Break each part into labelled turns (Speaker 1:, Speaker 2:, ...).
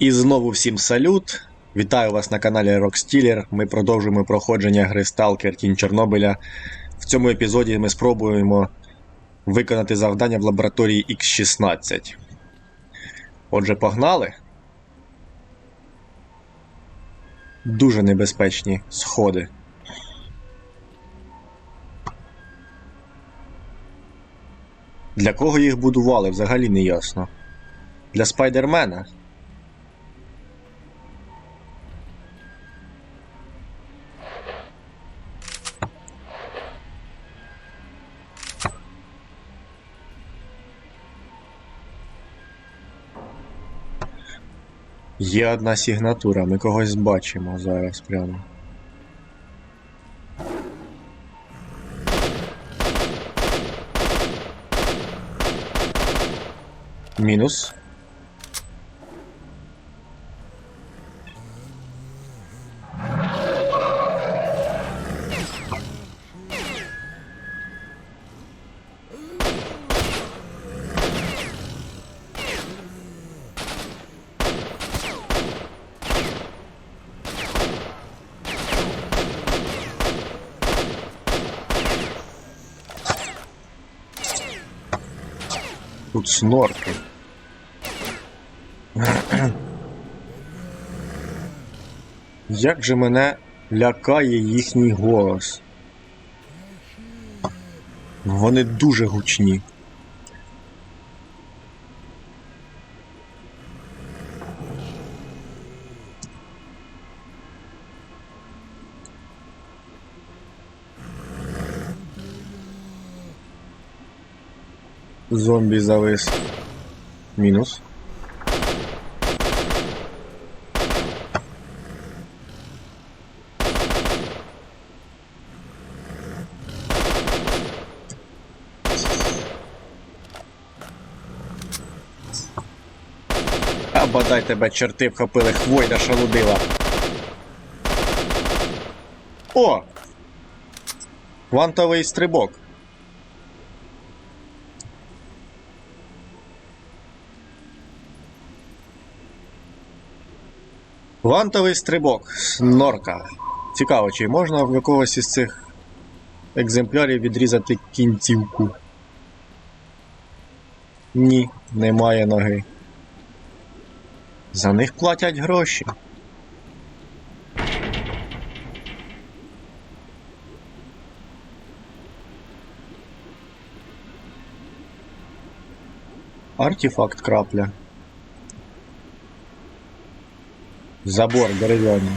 Speaker 1: І знову всім салют. Вітаю вас на каналі Rockstealer. Ми продовжуємо проходження гри Stalker Тінь Чорнобиля. В цьому епізоді ми спробуємо виконати завдання в лабораторії X16. Отже, погнали. Дуже небезпечні сходи. Для кого їх будували, взагалі не ясно. Для спайдермена. Є одна сигнатура, ми когось бачимо зараз прямо. Мінус. Тут. Як же мене лякає їхній голос. Вони дуже гучні. Зомбі завис. Мінус. А бодай тебе черти вхопили хвойда шалудила. О! Квантовий стрибок. Квантовий стрибок. Снорка. Цікаво, чи можна в якогось із цих екземплярів відрізати кінцівку? Ні, немає ноги. За них платять гроші. Артефакт крапля. Забор дерев'яний.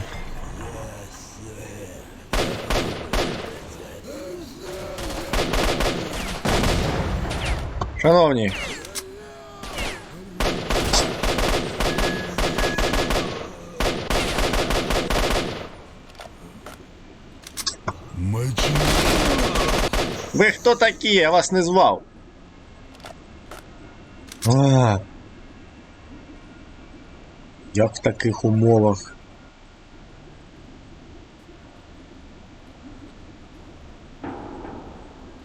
Speaker 1: Шановні. Ви хто такі? Я вас не звав. А. Як в таких умовах?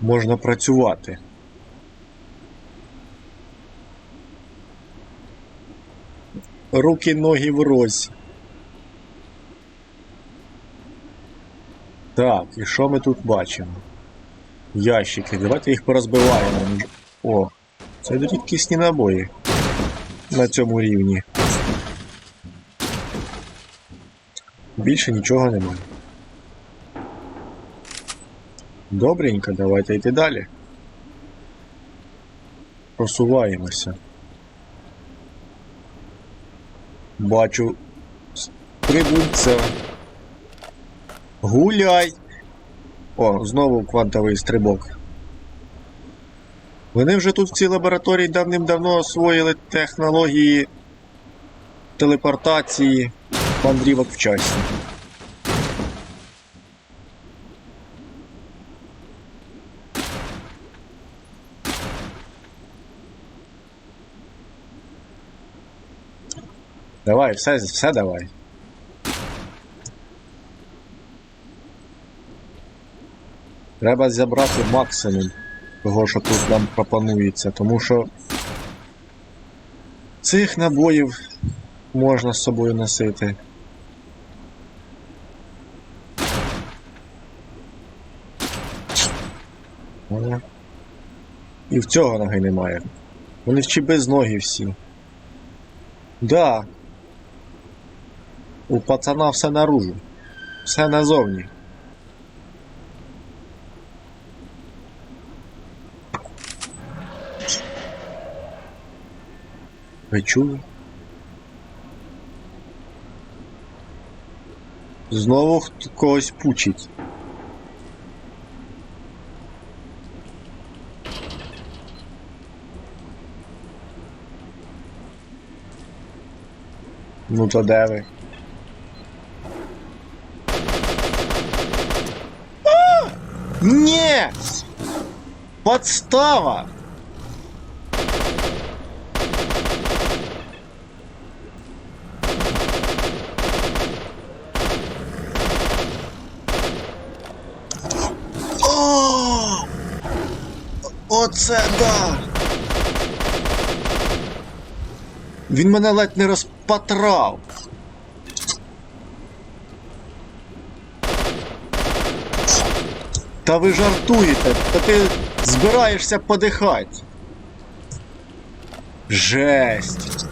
Speaker 1: Можна працювати. Руки, ноги врозь. Так, і що ми тут бачимо? Ящики. Давайте їх порозбиваємо. О, це рідкісні набої на цьому рівні. Більше нічого немає. Добренько, давайте йти далі. Просуваємося. Бачу стрибунця. Гуляй! О, знову квантовий стрибок. Вони вже тут в цій лабораторії давним-давно освоїли технології телепортації мандрівок в часі. Давай, все, все давай. Треба зібрати максимум того, що тут нам пропонується, тому що цих набоїв можна з собою носити. Ага. І в цього ноги немає. Вони чи без ноги всі. Да. У пацана все наружу. Все назовні. Ви чули? Знову когось пучить. Ну то де ви? Ні! Подстава! О! Оце да! Він мене ледь не розпатрав. Та ви жартуєте, та ти збираєшся подихати. Жесть.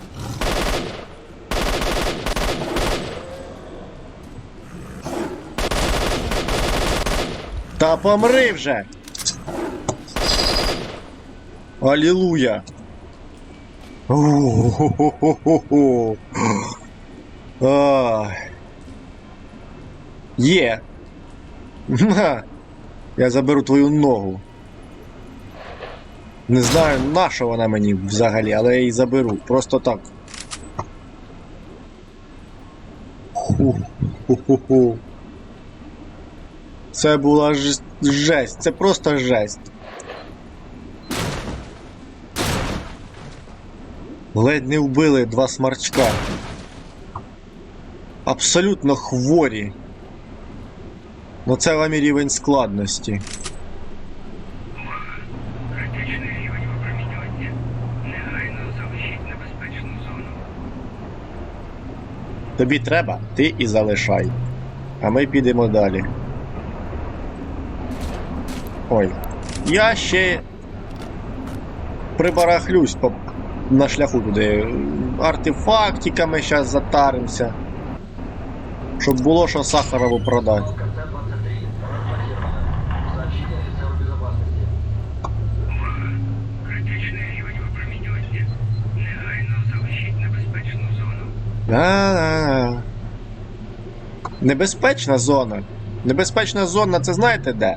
Speaker 1: Та помри вже. Алілуя. Є. Я заберу твою ногу. Не знаю, на що вона мені взагалі, але я її заберу. Просто так. Це була жесть. Це просто жесть. Ледь не вбили два смарчка. Абсолютно хворі. Ну це вам і рівень складності.
Speaker 2: Критичний рівень випромінювання. Негайно залишіть небезпечну зону.
Speaker 1: Тобі треба, ти і залишай. А ми підемо далі. Ой. Я ще прибарахлюсь по... на шляху туди. Артефактиками зараз затаримося. Щоб було що Сахарову продати.
Speaker 2: Небезпечну зону.
Speaker 1: Да-да-да. Небезпечна зона. Небезпечна зона, це знаєте де?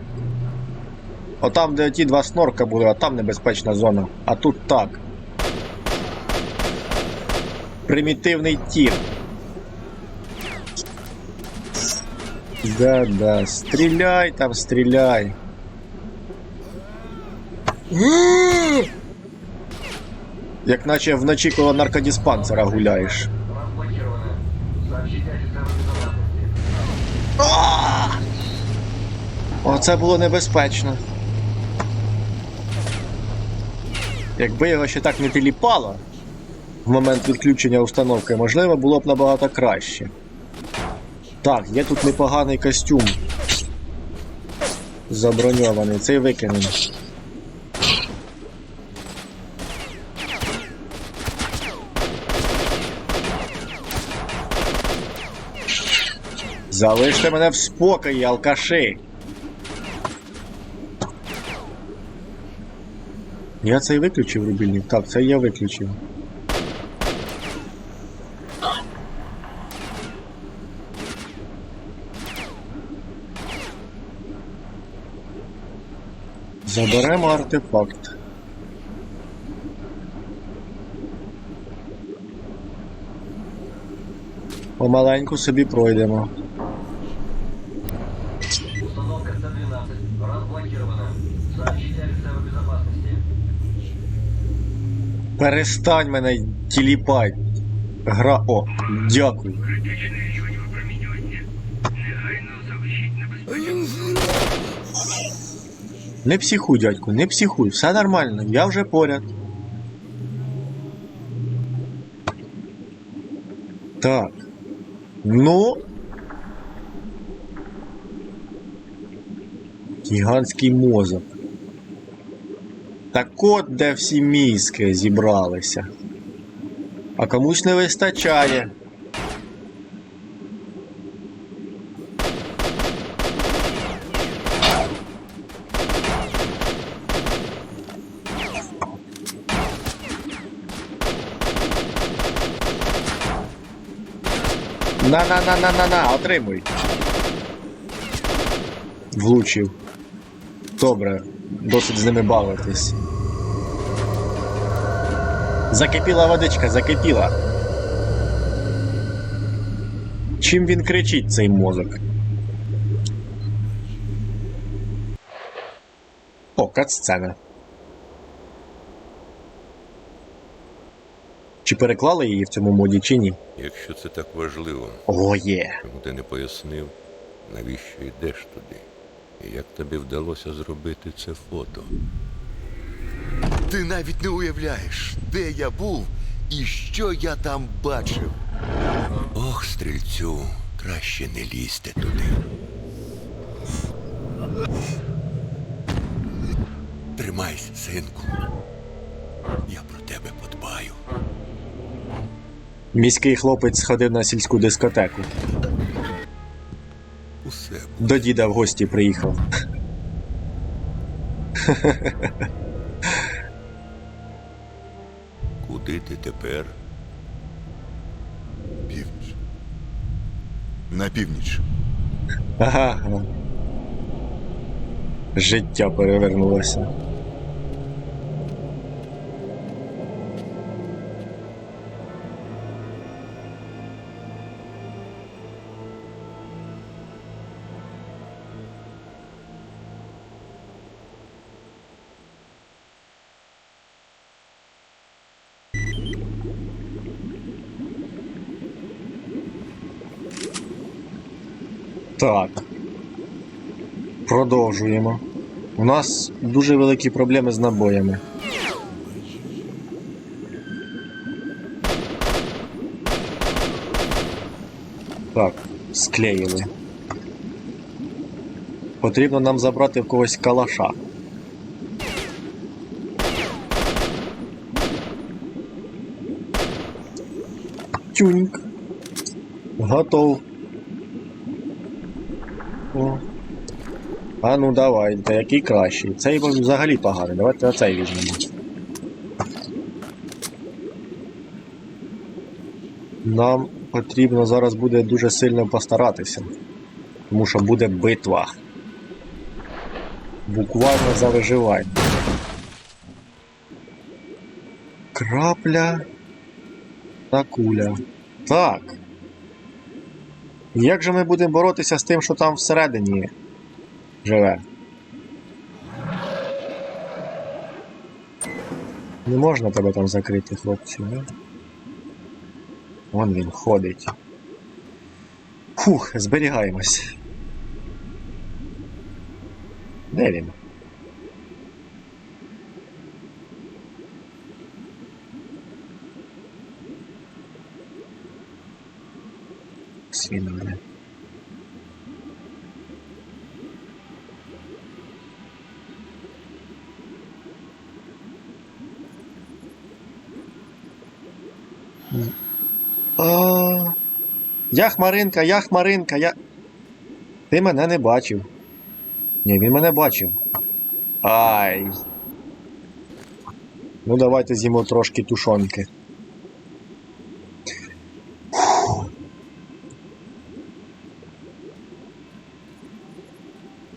Speaker 1: Отам, де ті два снорка були, а там небезпечна зона. А тут так. Примітивний тір. Да-да, стріляй там, стріляй. Як наче вночі коло наркодиспансера гуляєш. Оце було небезпечно. Якби його ще так не тіліпало в момент відключення установки, можливо, було б набагато краще. Так, є тут непоганий костюм. Заброньований, цей викинемо. Залиште мене в спокої, алкаши. Я цей виключив рубільник. Так, це я виключив. Заберемо артефакт. Помаленьку собі пройдемо.
Speaker 3: Установка С-12 разблокирована. Сообщите офицеру безопасности.
Speaker 1: Перестань мене тіліпать. Гра. О, дякую. Не психуй, дядьку, не психуй, все нормально, я вже поряд. Так. Ну. Гігантський мозок. Так от де всі мізки зібралися. А комусь не вистачає. На-на-на-на-на-на, отримуй. Влучив. Добре, досить з ними бавитись. Закипіла водичка, закипіла. Чим він кричить, цей мозок? О, кат-сцена. Чи переклали її в цьому моді, чи ні?
Speaker 4: Якщо це так важливо,
Speaker 1: О, є.
Speaker 4: чому ти не пояснив, навіщо йдеш туди? І як тобі вдалося зробити це фото?
Speaker 5: Ти навіть не уявляєш, де я був і що я там бачив.
Speaker 4: Ох, стрільцю, краще не лізьте туди.
Speaker 5: Тримайся, синку. Я про тебе подбаю.
Speaker 1: Міський хлопець сходив на сільську дискотеку.
Speaker 5: Усе.
Speaker 1: До діда в гості приїхав.
Speaker 4: Куди ти тепер?
Speaker 5: північ. На північ.
Speaker 1: Ага. Життя перевернулося. Так. Продовжуємо. У нас дуже великі проблеми з набоями. Так, склеїли. Потрібно нам забрати в когось калаша. Тюньк. Готов. О. А ну давайте, який кращий. Цей взагалі поганий. Давайте оцей візьмемо. Нам потрібно зараз буде дуже сильно постаратися. Тому що буде битва. Буквально за виживання. Крапля та куля. Так. Як же ми будемо боротися з тим, що там всередині живе? Не можна тебе там закрити, хлопці, не? Вон він ходить. Фух, зберігаємось. Де він? Свінове. А, Я хмаринка, я хмаринка, я. Ти мене не бачив. Ні, він мене бачив. Ай. Ну давайте з'їмо трошки тушонки.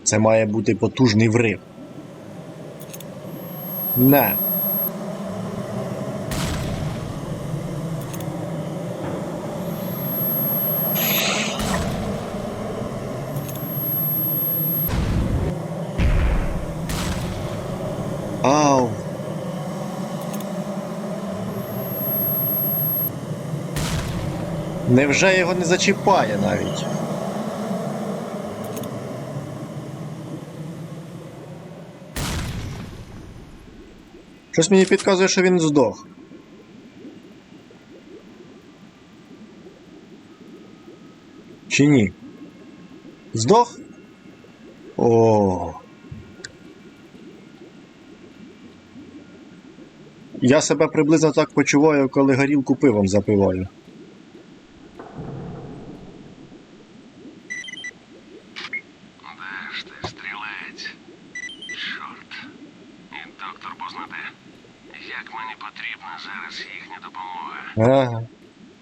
Speaker 1: Це має бути потужний врив. Не. Невже його не зачіпає навіть? Щось мені підказує, що він здох. Чи ні? Здох? О. Я себе приблизно так почуваю, коли горілку пивом запиваю.
Speaker 6: Де ж ти, стрілець? Чорт. І доктор познаде, як мені потрібна зараз їхня допомога.
Speaker 1: Ага.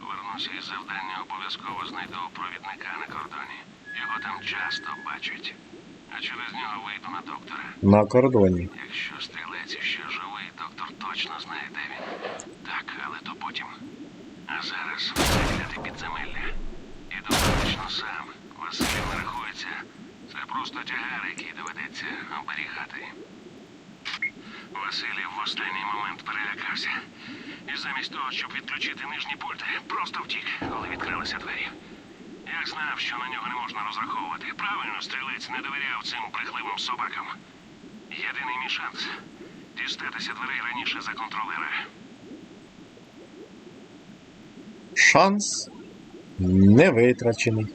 Speaker 6: Вернуся із завдання, обов'язково знайду провідника на кордоні. Його там часто бачать. А через нього вийду на доктора.
Speaker 1: На кордоні.
Speaker 6: Якщо стрілець ще живий, доктор точно знає, де він. Так, але то потім. А зараз вигляди підземелля. І достатньо сам. Василь не рахується. Це просто тягар, який доведеться оберігати. Василій в останній момент перелякався. І замість того, щоб відключити нижній пульт, просто втік, коли відкрилися двері. Як знав, що на нього не можна розраховувати. Правильно стрілець не довіряв цим брехливим собакам. Єдиний мій шанс дістатися дверей раніше за контролера.
Speaker 1: Шанс не витрачений.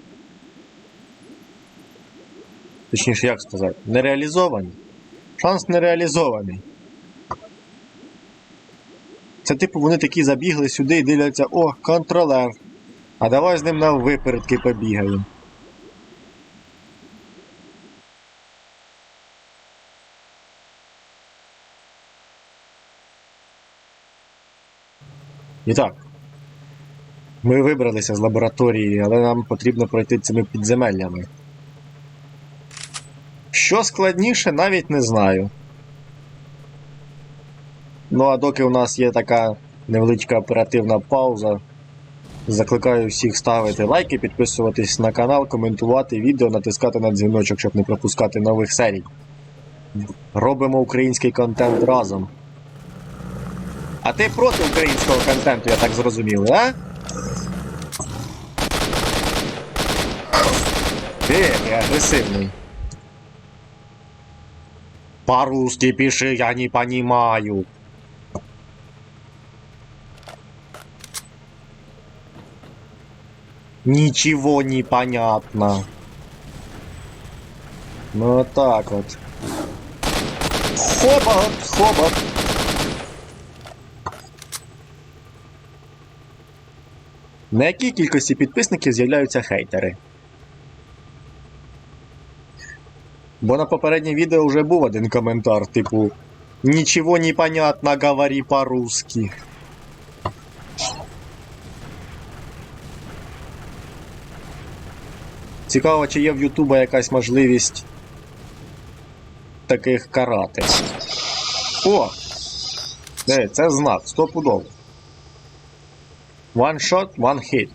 Speaker 1: Точніше, як сказати, не реалізований. Шанс не реалізований. Це типу вони такі забігли сюди і дивляться, о, контролер. А давай з ним на випередки побігаємо. І так. Ми вибралися з лабораторії, але нам потрібно пройти цими підземеллями. Що складніше, навіть не знаю. Ну а доки у нас є така невеличка оперативна пауза, закликаю всіх ставити лайки, підписуватись на канал, коментувати відео, натискати на дзвіночок, щоб не пропускати нових серій. Робимо український контент разом. А ти проти українського контенту, я так зрозумів, а? Ти який агресивний. По-русски пиши, я не понимаю. Ничего не понятно. Ну вот так вот. Хобот, хобот. На якій кількості підписників з'являються хейтери? Бо на попереднє відео вже був один коментар, типу Нічого не понятно, говори по-русски. Цікаво, чи є в Ютуба якась можливість таких карати. О! Це знак, стопудово. One shot, one hit.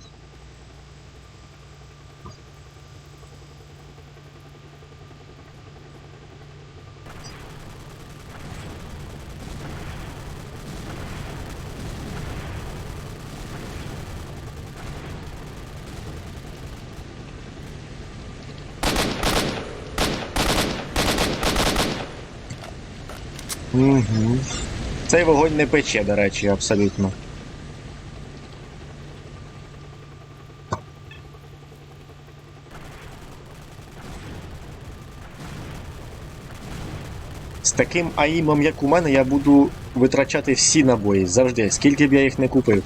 Speaker 1: Угу. Цей вогонь не пече, до речі, абсолютно. З таким аїмом, як у мене, я буду витрачати всі набої завжди, скільки б я їх не купив.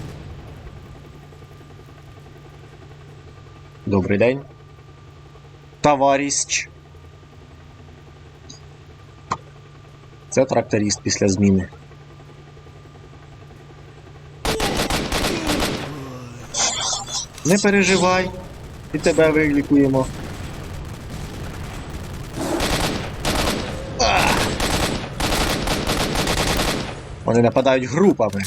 Speaker 1: Добрий день. Товаріщ. Це тракторіст після зміни. Не переживай, і тебе вилікуємо. Вони нападають групами.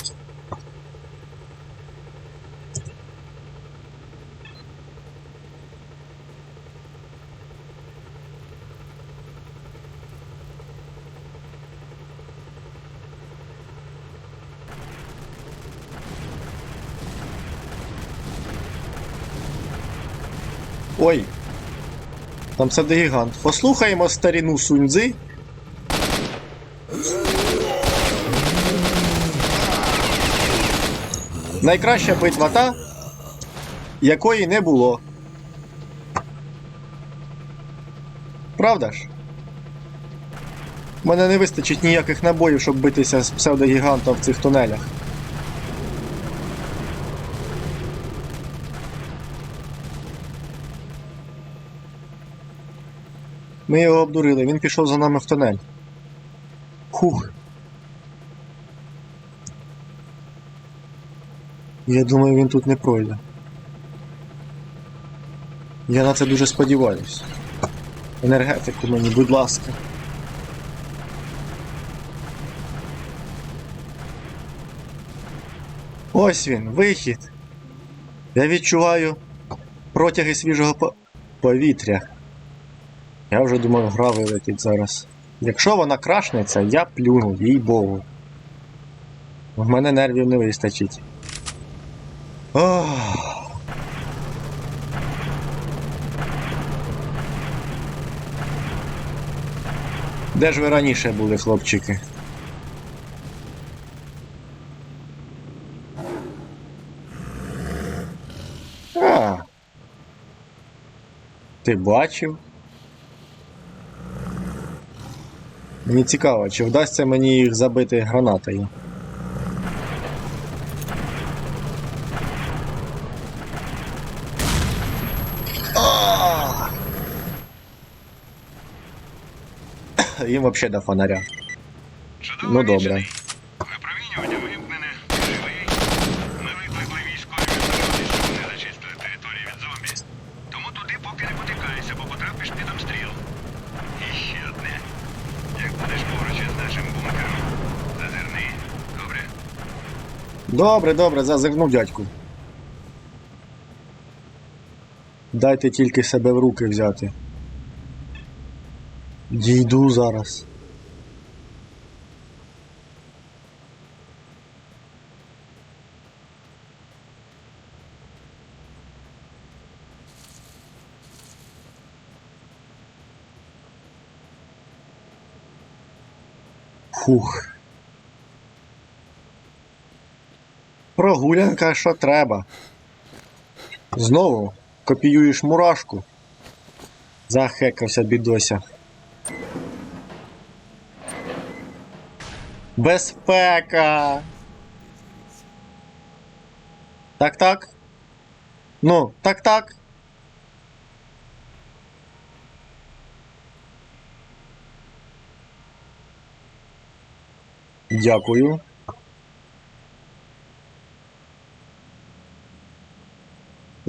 Speaker 1: Ой. Там це гігант. Послухаємо старіну суньдзи. Найкраща битва та, якої не було. Правда ж? У мене не вистачить ніяких набоїв, щоб битися з псевдогігантом в цих тунелях. Ми його обдурили, він пішов за нами в тунель. Хух. Я думаю, він тут не пройде. Я на це дуже сподіваюся. Енергетику мені, будь ласка. Ось він, вихід. Я відчуваю протяги свіжого по- повітря. Я вже думав, гра вилетить зараз. Якщо вона крашнеться, я плюну, їй богу. В мене нервів не вистачить. Ох. Де ж ви раніше були, хлопчики? А. Ти бачив? Мені цікаво, чи вдасться мені їх забити гранатою. Їм взагалі до фонаря. Ну, добре.
Speaker 6: вічений. Випромінювання вимкнене. Живий. Ми викликали військові відсоти, щоб вони зачистили територію від зомбі. Тому туди поки не потикайся, бо потрапиш під обстріл. І ще одне. Як будеш поруч із нашим бункером, зазирни. Добре?
Speaker 1: Добре, добре, зазирну дядьку. Дайте тільки себе в руки взяти. Дійду зараз. Фух. Прогулянка, що треба. Знову копіюєш мурашку. Захекався бідося. Безпека. Так, так. Ну, так, так. Дякую.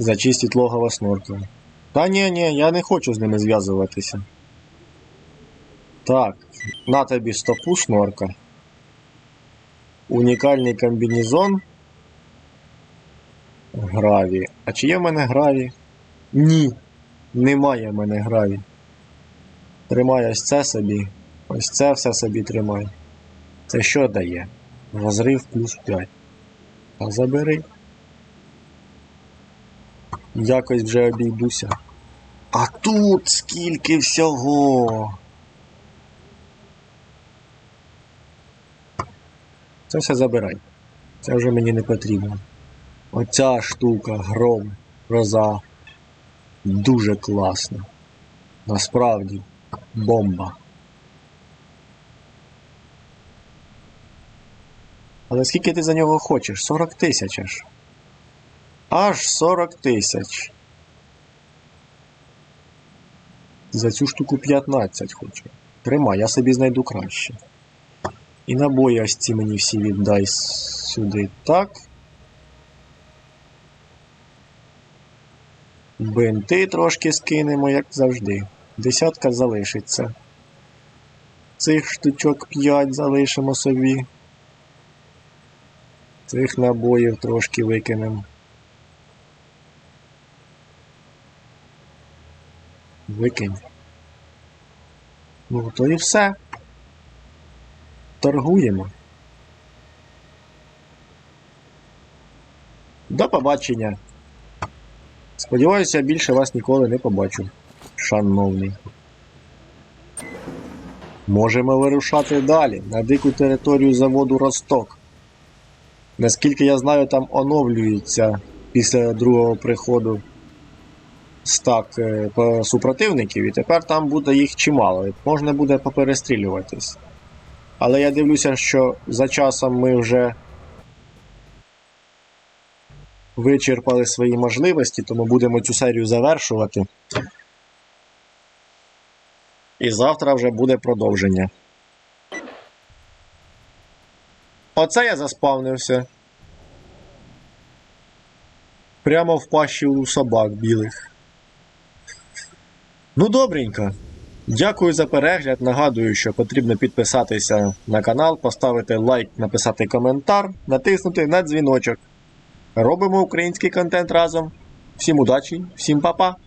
Speaker 1: Зачистить логово снорком. Та ні, ні, я не хочу з ними зв'язуватися. Так, на тобі стопу шнорка. Унікальний комбінезон. Граві. А чи є в мене граві? Ні. Немає в мене граві. Тримай ось це собі. Ось це все собі тримай. Це що дає? Розрив плюс 5. А забери. Якось вже обійдуся. А тут скільки всього. Це все забирай. Це вже мені не потрібно. Оця штука, гром, гроза. Дуже класна. Насправді, бомба. Але скільки ти за нього хочеш? 40 тисяч аж. Аж 40 тисяч. За цю штуку 15 хочу. Тримай, я собі знайду краще. І набої ось ці мені всі віддай сюди. Так. Бинти трошки скинемо, як завжди. Десятка залишиться. Цих штучок 5 залишимо собі. Цих набоїв трошки викинемо. Викинь. Ну, то і все. Торгуємо. До побачення. Сподіваюся, більше вас ніколи не побачу. Шановний. Можемо вирушати далі на дику територію заводу Росток. Наскільки я знаю, там оновлюється після другого приходу стак е, супротивників, і тепер там буде їх чимало. Можна буде поперестрілюватись. Але я дивлюся, що за часом ми вже вичерпали свої можливості, тому будемо цю серію завершувати. І завтра вже буде продовження. Оце я заспавнився. Прямо в пащі у собак білих. Ну, добренько. Дякую за перегляд. Нагадую, що потрібно підписатися на канал, поставити лайк, написати коментар, натиснути на дзвіночок. Робимо український контент разом. Всім удачі, всім па-па!